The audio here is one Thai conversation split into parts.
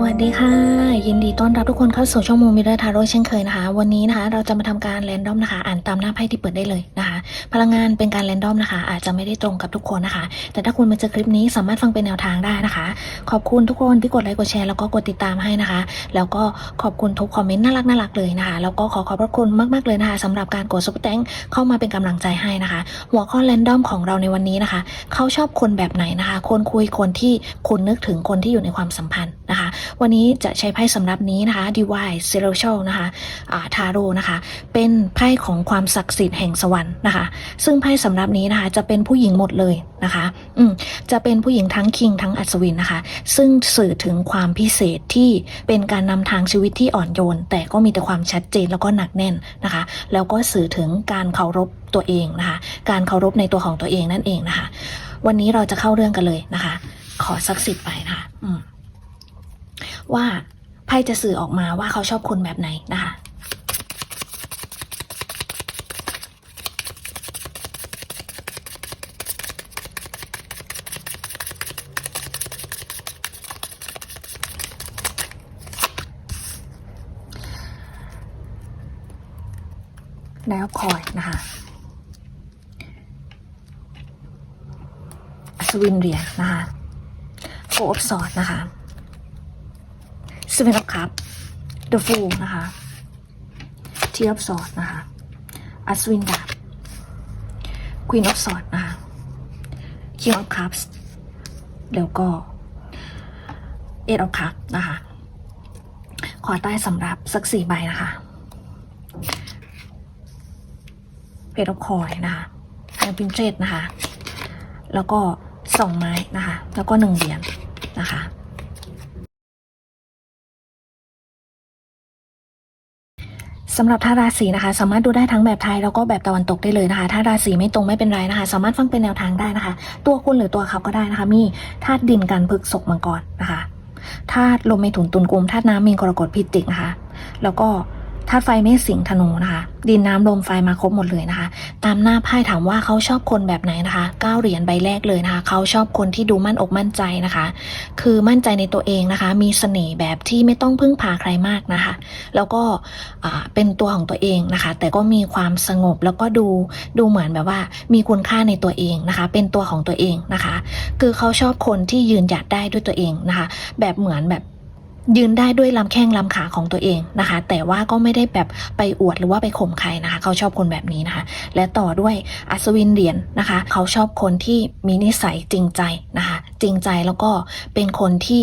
วัสดีค่ะ ยินดีต้อนรับทุกคนเข้าสู่ช่องมูมิเรอร์ทาโร่เช่นเคยนะคะ วันนี้นะคะเราจะมาทำการแรนดอมนะคะ อ่านตามหน้าไพ่ที่เปิดได้เลยนะคะ พลังงานเป็นการแรนดอมนะคะ อาจจะไม่ได้ตรงกับทุกคนนะคะ แต่ถ้าคุณมาเจอคลิปนี้สามารถฟังเป็นแนวทางได้นะคะ ขอบคุณทุกคนที่กดไลค์กดแชร์แล้วก็กดติดตามให้นะคะ แล้วก็ขอบคุณทุกคอมเมนต์น่ารักน่ารักเลยนะคะแล้วก็ขอขอบพระคุณมากๆเลยนะคะสำหรับการกดซุปเปอร์แตงเข้ามาเป็นกำลังใจให้นะคะ หัวข้อแรนดอมของเราในวันนี้นะคะ เขาชอบคนแบบไหนนะคะ คนคุยคนที่คุณนึกถึงคนที่อยู่ในความสัมพันธ์ วันนี้จะใช้ไพ่สำรับนี้นะคะ Divine c e r a l นะคะทาโร่นะคะ เป็นไพ่ของความศักดิ์สิทธิ์แห่งสวรรค์นะคะ ซึ่งไพ่สำรับนี้นะคะ จะเป็นผู้หญิงหมดเลยนะคะ อืมจะเป็นผู้หญิงทั้งคิงทั้งอัศวินนะคะ ซึ่งสื่อถึงความพิเศษที่เป็นการนำทางชีวิตที่อ่อนโยน แต่ก็มีแต่ความชัดเจนแล้วก็หนักแน่นนะคะ แล้วก็สื่อถึงการเคารพตัวเองนะคะ การเคารพในตัวของตัวเองนั่นเองนะคะ วันนี้เราจะเข้าเรื่องกันเลยนะคะ ขอสักสิบไปนะคะ อืม ว่าไพ่จะสื่อออกมาว่าเขาชอบคนแบบไหนนะคะ แล้วคอยนะคะอัศวินเรียนะคะโฟออฟสอดนะคะ สเปนอฟคัพเดอะฟูนะคะทีออฟสอดนะคะอัศวินดาบควีนออฟสอดนะคะคิงออฟคัพแล้วก็เอ็ดออฟคัพนะคะขอใต้สำหรับสักสี่ใบนะคะเพดออฟคอยนะคะไอพินเจตนะคะ แล้วก็สองไม้นะคะ แล้วก็หนึ่งเหรียญนะคะ สำหรับท่าราศีนะคะ สามารถดูได้ทั้งแบบไทยแล้วก็แบบตะวันตกได้เลยนะคะถ้าราศีไม่ตรงไม่เป็นไรนะคะ สามารถฟังเป็นแนวทางได้นะคะ ตัวคุณหรือตัวเขาก็ได้นะคะ มีธาตุดินกันพฤกษกมังกรนะคะธาตุลมเมถุนตุลกุมธาตุน้ำมีนกรกฎพิจิกนะคะ แล้วก็ ธาตุไฟเมษสิงธนูนะคะ ดินน้ำลมไฟมาครบหมดเลยนะคะ ตามหน้าไพ่ถามว่าเขาชอบคนแบบไหนนะคะเก้าเหรียญใบแรกเลยนะคะ เขาชอบคนที่ดูมั่นอกมั่นใจนะคะ คือมั่นใจในตัวเองนะคะ มีเสน่ห์แบบที่ไม่ต้องพึ่งพาใครมากนะคะ แล้วก็เป็นตัวของตัวเองนะคะ แต่ก็มีความสงบแล้วก็ดูดูเหมือนแบบว่า มีคุณค่าในตัวเองนะคะ เป็นตัวของตัวเองนะคะ คือเขาชอบคนที่ยืนหยัดได้ด้วยตัวเองนะคะ แบบเหมือนแบบ ยืนได้ด้วยลำแข้งลำขาของตัวเองนะคะ แต่ว่าก็ไม่ได้แบบไปอวดหรือว่าไปข่มใครนะคะ เขาชอบคนแบบนี้นะคะ และต่อด้วยอัศวินเหรียญนะคะ เขาชอบคนที่มีนิสัยจริงใจนะคะ จริงใจแล้วก็เป็นคนที่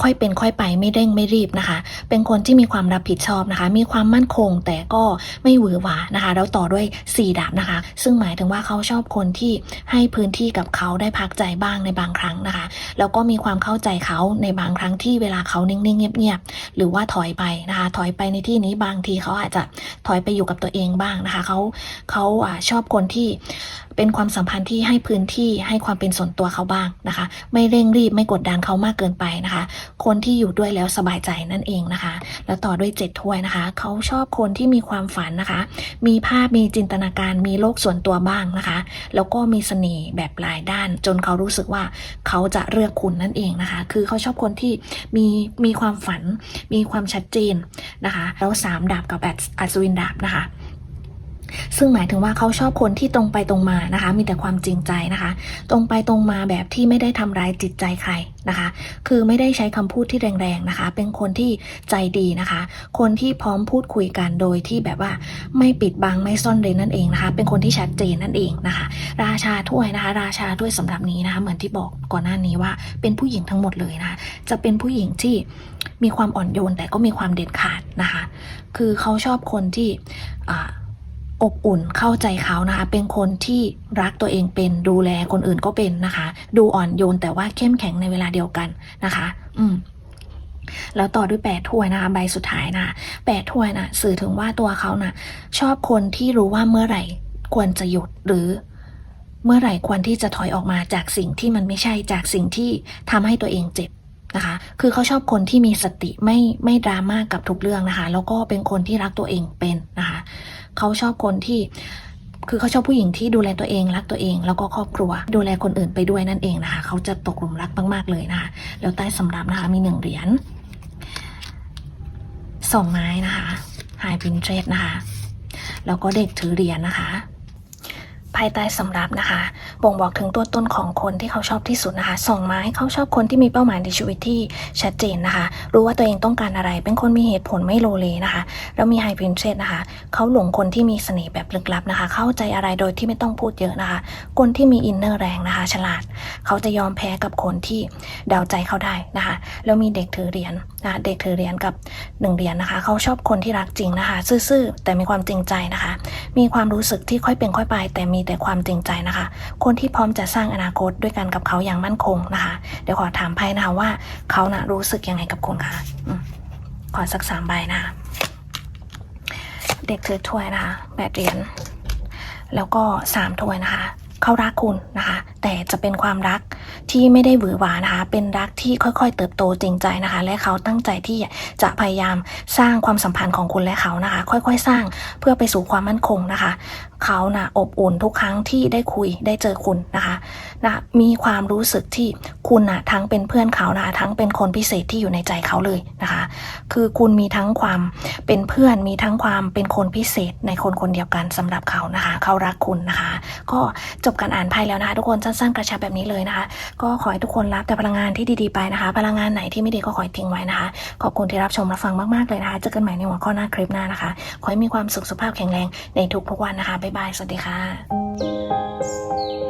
ค่อยเป็นค่อยไปไม่เร่งไม่รีบนะคะ เป็นคนที่มีความรับผิดชอบนะคะ มีความมั่นคงแต่ก็ไม่หวือหวานะคะ แล้วต่อด้วยสี่ดาบนะคะ ซึ่งหมายถึงว่าเขาชอบคนที่ให้พื้นที่กับเขาได้พักใจบ้างในบางครั้งนะคะ แล้วก็มีความเข้าใจเขาในบางครั้งที่เวลาเขานิ่งๆเงียบๆหรือว่าถอยไปนะคะ ถอยไปในที่นี้บางทีเขาอาจจะถอยไปอยู่กับตัวเองบ้างนะคะเขาเขาอ่าชอบคนที่ เป็นความสัมพันธ์ที่ให้พื้นที่ให้ความเป็นส่วนตัวเขาบ้างนะคะ ไม่เร่งรีบไม่กดดันเขามากเกินไปนะคะ คนที่อยู่ด้วยแล้วสบายใจนั่นเองนะคะ แล้วต่อด้วยเจ็ดถ้วยนะคะ เขาชอบคนที่มีความฝันนะคะ มีภาพมีจินตนาการมีโลกส่วนตัวบ้างนะคะ แล้วก็มีเสน่ห์แบบหลายด้าน จนเขารู้สึกว่าเขาจะเลือกคุณนั่นเองนะคะ คือเขาชอบคนที่มีมีความฝัน มีความชัดเจนนะคะ แล้วสามดาบกับแอัศวินดาบนะคะ ซึ่งหมายถึงว่าเขาชอบคนที่ตรงไปตรงมานะคะ มีแต่ความจริงใจนะคะ ตรงไปตรงมาแบบที่ไม่ได้ทำร้ายจิตใจใครนะคะ คือไม่ได้ใช้คำพูดที่แรงๆนะคะ เป็นคนที่ใจดีนะคะ คนที่พร้อมพูดคุยกันโดยที่แบบว่าไม่ปิดบังไม่ซ่อนเร้นนั่นเองนะคะ เป็นคนที่ชัดเจนนั่นเองนะคะ ราชาถ้วยนะคะ ราชาถ้วยสำหรับนี้นะคะ เหมือนที่บอกก่อนหน้านี้ว่าเป็นผู้หญิงทั้งหมดเลยนะคะ จะเป็นผู้หญิงที่มีความอ่อนโยนแต่ก็มีความเด็ดขาดนะคะ คือเขาชอบคนที่อ่า อบอุ่นเข้าใจเขานะคะ เป็นคนที่รักตัวเองเป็นดูแลคนอื่นก็เป็นนะคะ ดูอ่อนโยนแต่ว่าเข้มแข็งในเวลาเดียวกันนะคะ อืมแล้วต่อด้วยแปดถ้วยนะคะใบสุดท้ายนะแปดถ้วยนะสื่อถึงว่าตัวเขานะ่ะ ชอบคนที่รู้ว่าเมื่อไหร่ควรจะหยุดหรือ เมื่อไหร่ควรที่จะถอยออกมาจากสิ่งที่มันไม่ใช่จากสิ่งที่ทำให้ตัวเองเจ็บนะคะ คือเขาชอบคนที่มีสติไม่ไม่ดราม่ากกับทุกเรื่องนะคะ แล้วก็เป็นคนที่รักตัวเองเป็นนะคะ เขาชอบคนที่คือเขาชอบผู้หญิงที่ดูแลตัวเองรักตัวเอง แล้วก็ครอบครัว ดูแลคนอื่นไปด้วยนั่นเองนะคะ เขาจะตกหลุมรักมากๆเลยนะคะแล้วใต้สำรับนะคะมีหนึ่งเหรียญสองไม้นะคะไฮพินเทรดนะคะ แล้วก็เด็กถือเหรียญนะคะ ภายใต้สำรับนะคะบ่งบอกถึงตัวตนของคนที่เขาชอบที่สุดนะคะสองไม้เขาชอบคนที่มีเป้าหมายในชีวิตที่ชัดเจนนะคะ รู้ว่าตัวเองต้องการอะไร เป็นคนมีเหตุผลไม่โลเลนะคะแล้วมีไฮพินเซตนะคะเขาหลงคนที่มีเสน่ห์แบบลึกลับนะคะ เข้าใจอะไรโดยที่ไม่ต้องพูดเยอะนะคะ คนที่มีอินเนอร์แรงนะคะ ฉลาด เขาจะยอมแพ้กับคนที่เดาใจเขาได้นะคะ แล้วมีเด็กถือเหรียญนะะเด็กถือเหรียญกับหนึ่งเหรียญนะคะ เขาชอบคนที่รักจริงนะคะ ซื่อๆแต่มีความจริงใจนะคะ มีความรู้สึกที่ค่อยเป็นค่อยไป แต่มีแต่ความจริงใจนะคะ คนที่พร้อมจะสร้างอนาคตด้วยกันกับเขาอย่างมั่นคงนะคะ เดี๋ยวขอถามไพ่นะคะว่าเขานะรู้สึกยังไงกับคุณคะอขอสักสามใบนะคะเด็กถือถ้วยนะคะแปดเหรียญแล้วก็สามถ้วยนะคะ เขารักคุณนะคะ แต่จะเป็นความรัก ที่ไม่ได้หวือหวานะคะ เป็นรักที่ค่อยๆ เติบโตจริงใจนะคะ และเขาตั้งใจที่จะพยายามสร้างความสัมพันธ์ของคุณและเขานะคะ ค่อยๆ สร้างเพื่อไปสู่ความมั่นคงนะคะ เขานะอบอุ่นทุกครั้งที่ได้คุยได้เจอคุณนะคะนะมีความรู้สึกที่คุณนะทั้งเป็นเพื่อนเขานะคะทั้งเป็นคนพิเศษที่อยู่ในใจเขาเลยนะคะ คือคุณมีทั้งความเป็นเพื่อนมีทั้งความเป็นคนพิเศษในคนคนเดียวกันสำหรับเขานะคะ เขารักคุณนะคะ ก็จบการอ่านไพ่แล้วนะคะทุกคนสั้นๆกระชับแบบนี้เลยนะคะก็ขอให้ทุกคนรับแต่พลังงานที่ดีๆไปนะคะ พลังงานไหนที่ไม่ดีก็ขอให้ทิ้งไว้นะคะ ขอบคุณที่รับชมรับฟังมากๆเลยนะคะเจอกันใหม่ในหัวข้อหน้าคลิปหน้านะคะ ขอให้มีความสุขสุขภาพแข็งแรงในทุกๆวันนะคะบ๊ายบายสวัสดีค่ะ